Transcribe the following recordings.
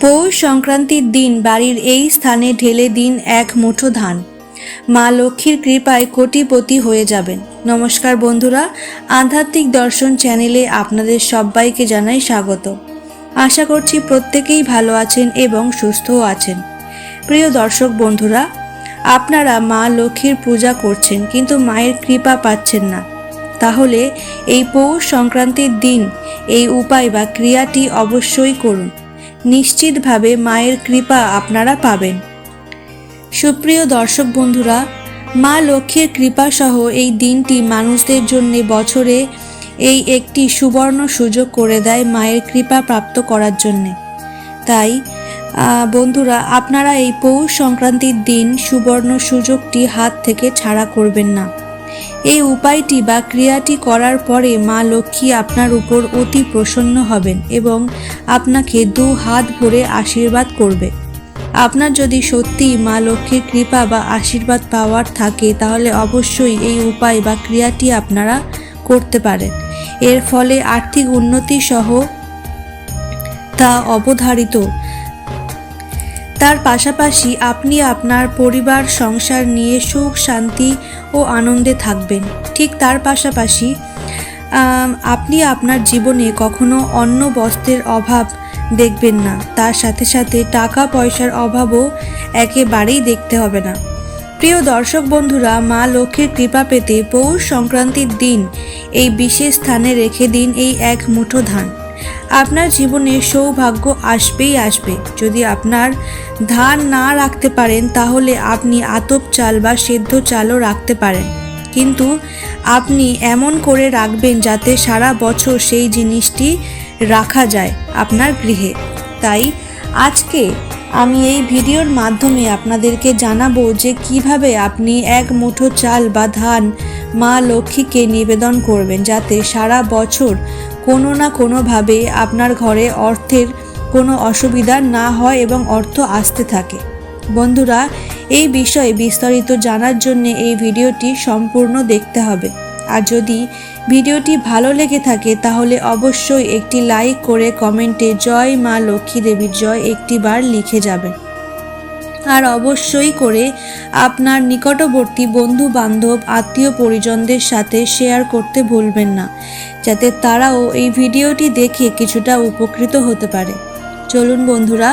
পৌষ সংক্রান্তির দিন বাড়ির এই স্থানে ঢেলে দিন এক মুঠো ধান। মা লক্ষ্মীর কৃপায় কোটিপতি হয়ে যাবেন। নমস্কার বন্ধুরা, আধ্যাত্মিক দর্শন চ্যানেলে আপনাদের সবাইকে জানাই স্বাগত। আশা করছি প্রত্যেকেই ভালো আছেন এবং সুস্থও আছেন। প্রিয় দর্শক বন্ধুরা, আপনারা মা লক্ষ্মীর পূজা করছেন কিন্তু মায়ের কৃপা পাচ্ছেন না। তাহলে এই পৌষ সংক্রান্তির দিন এই উপায় বা ক্রিয়াটি অবশ্যই করুন। নিশ্চিতভাবে মায়ের কৃপা আপনারা পাবেন। সুপ্রিয় দর্শক বন্ধুরা, মা লক্ষ্মীর কৃপা সহ এই দিনটি মানুষদের জন্য বছরে এই একটি সুবর্ণ সুযোগ করে দেয় মায়ের কৃপা প্রাপ্ত করার জন্যে। তাই বন্ধুরা, আপনারা এই পৌষ সংক্রান্তির দিন সুবর্ণ সুযোগটি হাত থেকে ছাড়া করবেন না। এই উপায়টি বা ক্রিয়াটি করার পরে মা লক্ষ্মী আপনার উপর অতি প্রসন্ন হবেন এবং আপনাকে দু হাত ভরে আশীর্বাদ করবে। আপনার যদি সত্যি মা লক্ষ্মীর কৃপা বা আশীর্বাদ পাওয়ার থাকে, তাহলে অবশ্যই এই উপায় বা ক্রিয়াটি আপনারা করতে পারেন। এর ফলে আর্থিক উন্নতি সহ তা অবধারিত তার পাশাপাশি আপনি আপনার পরিবার, সংসার নিয়ে সুখ, শান্তি ও আনন্দে থাকবেন। ঠিক তার পাশাপাশি আপনি আপনার জীবনে কখনো অন্য বস্ত্রের অভাব দেখবেন না। তার সাথে সাথে টাকা পয়সার অভাবও একেবারেই দেখতে হবে না। প্রিয় দর্শক বন্ধুরা, মা লক্ষ্মীর কৃপা পেতে পৌষ সংক্রান্তির দিন এই বিশেষ স্থানে রেখে দিন এই এক মুঠো ধান। আপনার জীবনে সৌভাগ্য আসবেই আসবে। যদি আপনার ধান না রাখতে পারেন, তাহলে আপনি আতপ চাল বা সেদ্ধ চালও রাখতে পারেন। কিন্তু আপনি এমন করে রাখবেন যাতে সারা বছর সেই জিনিসটি রাখা যায় আপনার গৃহে। তাই আজকে আমি এই ভিডিওর মাধ্যমে আপনাদেরকে জানাব যে কীভাবে আপনি এক মুঠো চাল বা ধান মা লক্ষ্মীকে নিবেদন করবেন যাতে সারা বছর কোনো না কোনোভাবে আপনার ঘরে অর্থের কোনো অসুবিধা না হয় এবং অর্থ আসতে থাকে। বন্ধুরা, এই বিষয়ে বিস্তারিত জানার জন্য এই ভিডিওটি সম্পূর্ণ দেখতে হবে। আর যদি ভিডিওটি ভালো লেগে থাকে, তাহলে অবশ্যই একটি লাইক করে কমেন্টে জয় মা লক্ষ্মী দেবীর জয় একটি বার লিখে যাবেন। আর অবশ্যই করে আপনার নিকটবর্তী বন্ধু বান্ধব আত্মীয় পরিজনদের সাথে শেয়ার করতে ভুলবেন না, যাতে তারাও এই ভিডিওটি দেখে কিছুটা উপকৃত হতে পারে। চলুন বন্ধুরা,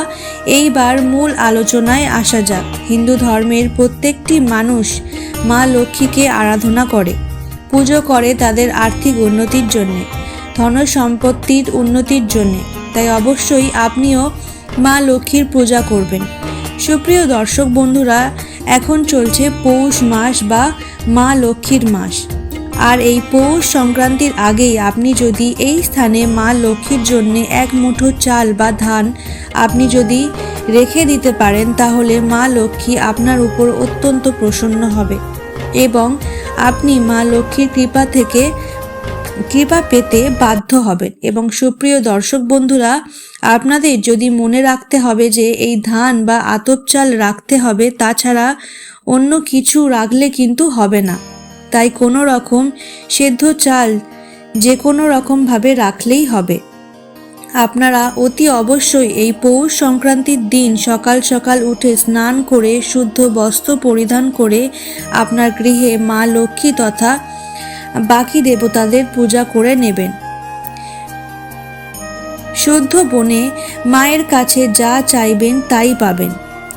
এইবার মূল আলোচনায় আসা যাক। হিন্দু ধর্মের প্রত্যেকটি মানুষ মা লক্ষ্মীকে আরাধনা করে, পুজো করে তাদের আর্থিক উন্নতির জন্যে, ধন সম্পত্তির উন্নতির জন্যে। তাই অবশ্যই আপনিও মা লক্ষ্মীর পূজা করবেন। সুপ্রিয় দর্শক বন্ধুরা, এখন চলছে পৌষ মাস বা মা লক্ষ্মীর মাস। আর এই পৌষ সংক্রান্তির আগেই আপনি যদি এই স্থানে মা লক্ষ্মীর জন্য এক মুঠো চাল বা ধান আপনি যদি রেখে দিতে পারেন, তাহলে মা লক্ষ্মী আপনার উপর অত্যন্ত প্রসন্ন হবে। এবং আপনি মা লক্ষ্মীর কৃপা থেকে কৃপা পেতে বাধ্য হবেন এবং সুপ্রিয় দর্শক বন্ধুরা, আপনাদের যদি মনে রাখতে হবে যে এই ধান বা আতপ চাল রাখতে হবে, তাছাড়া অন্য কিছু রাখলে কিন্তু হবে না। তাই কোনো রকম সেদ্ধ চাল যে কোনো রকমভাবে রাখলেই হবে। আপনারা অতি অবশ্যই এই পৌষ সংক্রান্তির দিন সকাল সকাল উঠে স্নান করে, শুদ্ধ বস্ত্র পরিধান করে আপনার গৃহে মা লক্ষ্মী তথা বাকি দেবতাদের পূজা করে নেবেন। শুদ্ধ বনে মায়ের কাছে যা চাইবেন তাই পাবেন।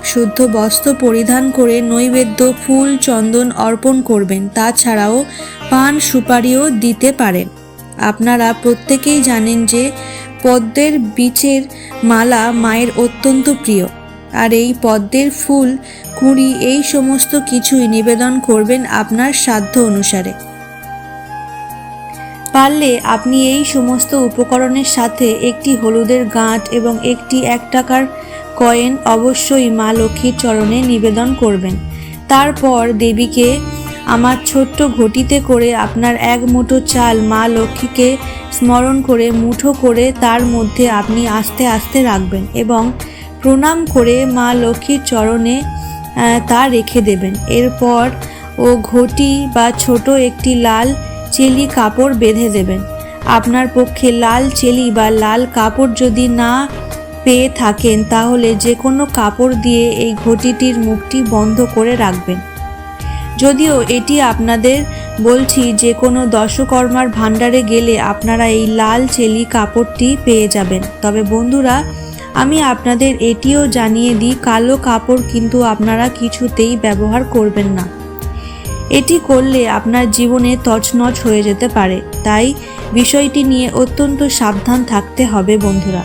শুদ্ধ বস্ত্র পরিধান করে নৈবেদ্য, ফুল, চন্দন অর্পণ করবেন, তাছাড়াও পান সুপারিও দিতে পারেন। আপনারা প্রত্যেকেই জানেন যে পদ্মের বীচের মালা মায়ের অত্যন্ত প্রিয়। আর এই পদ্মের ফুল, কুঁড়ি, এই সমস্ত কিছুই নিবেদন করবেন আপনার সাধ্য অনুসারে। পারলে আপনি এই সমস্ত উপকরণের সাথে একটি হলুদের গাঁট এবং একটি এক টাকার কয়েন অবশ্যই মা লক্ষ্মীর চরণে নিবেদন করবেন। তারপর দেবীকে আমার ছোট্ট ঘটিতে করে আপনার এক মুঠো চাল মা লক্ষ্মীকে স্মরণ করে মুঠো করে তার মধ্যে আপনি আস্তে আস্তে রাখবেন এবং প্রণাম করে মা লক্ষ্মীর চরণে তা রেখে দেবেন। এরপর ও ঘটি বা ছোট একটি লাল চেলি কাপড় বেঁধে দেবেন। আপনার পক্ষে লাল চেলি বা লাল কাপড় যদি না পেয়ে থাকেন, তাহলে যে কোনো কাপড় দিয়ে এই ঘটিটির মুখটি বন্ধ করে রাখবেন। যদিও এটি আপনাদের বলছি যে কোনো দশকর্মার ভাণ্ডারে গেলে আপনারা এই লাল চেলি কাপড়টি পেয়ে যাবেন। তবে বন্ধুরা, আমি আপনাদের এটিও জানিয়ে দিই, কালো কাপড় কিন্তু আপনারা কিছুতেই ব্যবহার করবেন না। এটি করলে আপনার জীবনে তছনছ হয়ে যেতে পারে। তাই বিষয়টি নিয়ে অত্যন্ত সাবধান থাকতে হবে বন্ধুরা।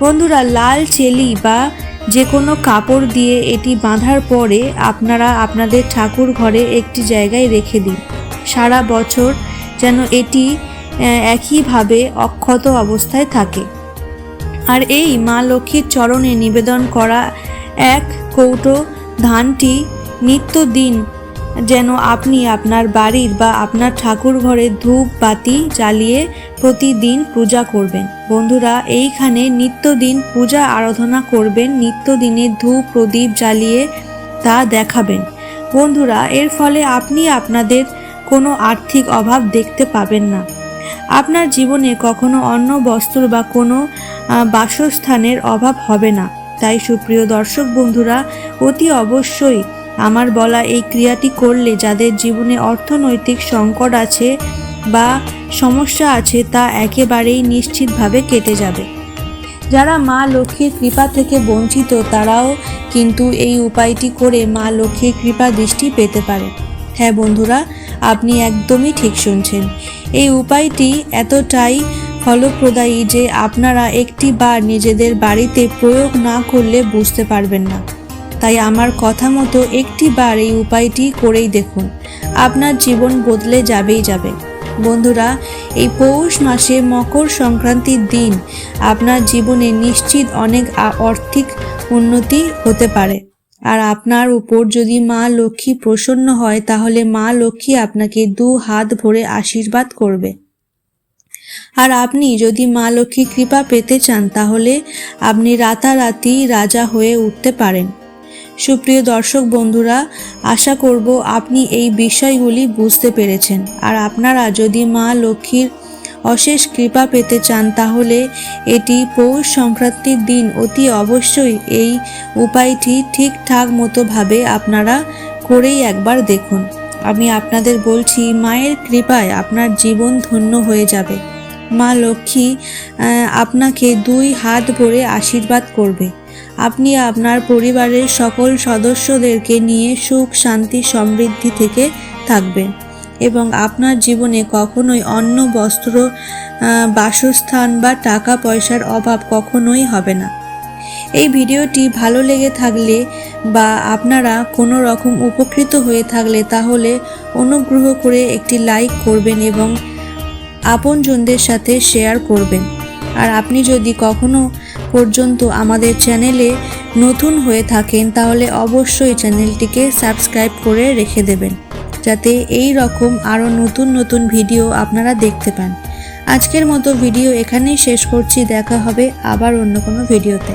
বন্ধুরা, লাল চেলি বা যে কোনো কাপড় দিয়ে এটি বাঁধার পরে আপনারা আপনাদের ঠাকুর ঘরে একটি জায়গায় রেখে দিন। সারা বছর যেন এটি একইভাবে অক্ষত অবস্থায় থাকে। আর এই মা লক্ষ্মীর চরণে নিবেদন করা এক কৌটো ধানটি নিত্যদিন যেন আপনি আপনার বাড়ির বা আপনার ঠাকুর ঘরে ধূপ বাতি জ্বালিয়ে প্রতিদিন পূজা করবেন। বন্ধুরা, এইখানে নিত্যদিন পূজা আরাধনা করবেন, নিত্যদিনে ধূপ প্রদীপ জ্বালিয়ে তা দেখাবেন। বন্ধুরা, এর ফলে আপনি আপনাদের কোনো আর্থিক অভাব দেখতে পাবেন না। আপনার জীবনে কখনো অন্য বস্ত্র বা কোনো বাসস্থানের অভাব হবে না। তাই সুপ্রিয় দর্শক বন্ধুরা, অতি অবশ্যই আমার বলা এই ক্রিয়াটি করলে যাদের জীবনে অর্থনৈতিক সংকট আছে বা সমস্যা আছে, তা একেবারেই নিশ্চিতভাবে কেটে যাবে। যারা মা লক্ষ্মীর কৃপা থেকে বঞ্চিত, তারাও কিন্তু এই উপায়টি করে মা লক্ষ্মীর কৃপা দৃষ্টি পেতে পারে। হ্যাঁ বন্ধুরা, আপনি একদমই ঠিক শুনছেন। এই উপায়টি এতটাই ফলপ্রদায়ী যে আপনারা একটি বার নিজেদের বাড়িতে প্রয়োগ না করলে বুঝতে পারবেন না। তাই আমার কথা মতো একটি বার এই উপায়টি করেই দেখুন। আপনার জীবন বদলে যাবেই যাবে। বন্ধুরা, এই পৌষ মাসে মকর সংক্রান্তির দিন আপনার জীবনে নিশ্চিত অনেক আর্থিক উন্নতি হতে পারে। আর আপনার উপর যদি মা লক্ষ্মী প্রসন্ন হয়, তাহলে মা লক্ষ্মী আপনাকে দু হাত ভরে আশীর্বাদ করবে। আর আপনি যদি মা লক্ষ্মী কৃপা পেতে চান, তাহলে আপনি রাতারাতি রাজা হয়ে উঠতে পারেন। সুপ্রিয় দর্শক বন্ধুরা, আশা করব আপনি এই বিষয়গুলি বুঝতে পেরেছেন। আর আপনারা যদি মা লক্ষ্মীর অশেষ কৃপা পেতে চান, তাহলে এটি পৌষ সংক্রান্তির দিন। অতি অবশ্যই এই উপায়টি ঠিকঠাক মতোভাবে আপনারা করেই একবার দেখুন। আমি আপনাদের বলছি, মায়ের কৃপায় আপনার জীবন ধন্য হয়ে যাবে। মা লক্ষ্মী আপনাকে দুই হাত ভরে আশীর্বাদ করবে। আপনি আপনার পরিবারের সকল সদস্যদেরকে নিয়ে সুখ, শান্তি, সমৃদ্ধি থেকে থাকবেন এবং আপনার জীবনে কখনোই অন্য বস্ত্র বাসস্থান বা টাকা পয়সার অভাব কখনোই হবে না। এই ভিডিওটি ভালো লেগে থাকলে বা আপনারা কোনো রকম উপকৃত হয়ে থাকলে তাহলে অনুগ্রহ করে একটি লাইক করবেন এবং আপনজনদের সাথে শেয়ার করবেন। আর আপনি যদি কখনো পর্যন্ত আমাদের চ্যানেলে নতুন হয়ে থাকেন, তাহলে অবশ্যই চ্যানেলটিকে সাবস্ক্রাইব করে রেখে দেবেন, যাতে এই রকম আরও নতুন নতুন ভিডিও আপনারা দেখতে পান। আজকের মতো ভিডিও এখানেই শেষ করছি, দেখা হবে আবার অন্য কোনো ভিডিওতে।